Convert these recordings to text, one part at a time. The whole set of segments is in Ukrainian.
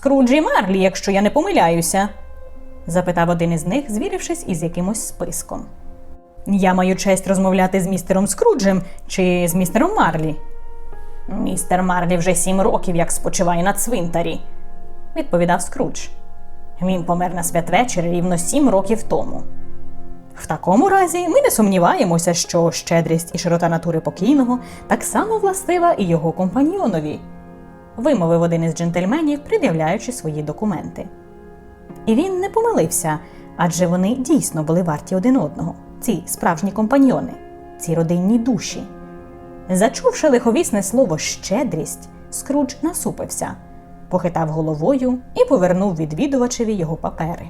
Скруджі Марлі, якщо я не помиляюся? запитав один із них, звірившись із якимось списком. Я маю честь розмовляти з містером Скруджем чи з містером Марлі. Містер Марлі вже сім років як спочиває на цвинтарі, відповідав Скрудж. Він помер на святвечір рівно сім років тому. В такому разі ми не сумніваємося, що щедрість і широта натури покійного так само властива і його компаньйонові, вимовив один із джентльменів, пред'являючи свої документи. І він не помилився, адже вони дійсно були варті один одного, ці справжні компаньйони, ці родинні душі. Зачувши лиховісне слово щедрість, Скрудж насупився, похитав головою і повернув відвідувачеві його папери.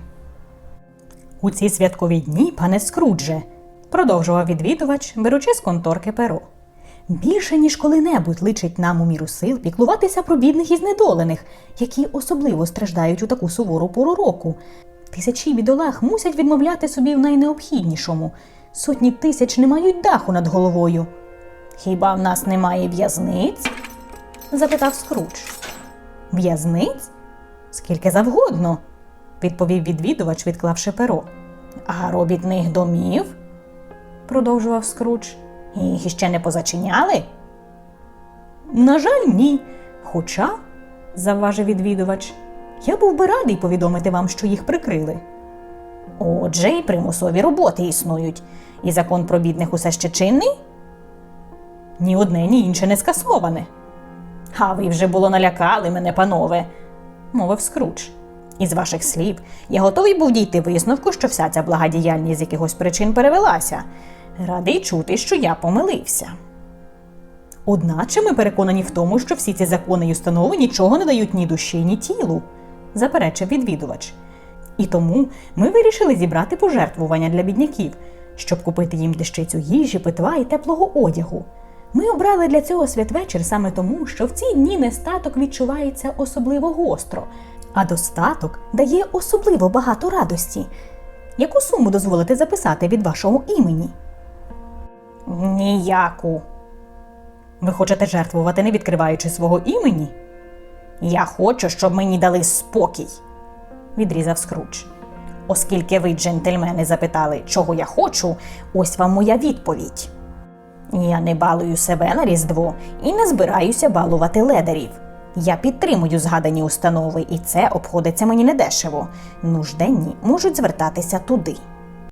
У ці святкові дні, пане Скрудже, продовжував відвідувач, беручи з конторки перо. Більше ніж коли-небудь личить нам у міру сил піклуватися про бідних і знедолених, які особливо страждають у таку сувору пору року. Тисячі бідолах мусять відмовляти собі в найнеобхіднішому. Сотні тисяч не мають даху над головою. Хіба в нас немає в'язниць? запитав Скрудж. В'язниць? Скільки завгодно, відповів відвідувач, відклавши перо. А робітних домів? продовжував Скрудж. Їх іще не позачиняли? На жаль, ні. Хоча, завважив відвідувач, я був би радий повідомити вам, що їх прикрили. Отже, і примусові роботи існують, і закон про бідних усе ще чинний? Ні одне, ні інше не скасоване. А ви вже було налякали мене, панове, мовив Скрудж. Із ваших слів я готовий був дійти висновку, що вся ця благодіяльність з якихось причин перевелася. Радий чути, що я помилився. Одначе ми переконані в тому, що всі ці закони й установи нічого не дають ні душі, ні тілу, заперечив відвідувач. І тому ми вирішили зібрати пожертвування для бідняків, щоб купити їм дещицю їжі, питва і теплого одягу. Ми обрали для цього святвечір саме тому, що в ці дні нестаток відчувається особливо гостро, а достаток дає особливо багато радості. Яку суму дозволите записати від вашого імені? Ніяку. Ви хочете жертвувати, не відкриваючи свого імені? Я хочу, щоб мені дали спокій, відрізав Скрудж. Оскільки ви, джентльмени, запитали, чого я хочу, ось вам моя відповідь. Я не балую себе на Різдво і не збираюся балувати ледарів. Я підтримую згадані установи, і це обходиться мені недешево. Нужденні можуть звертатися туди.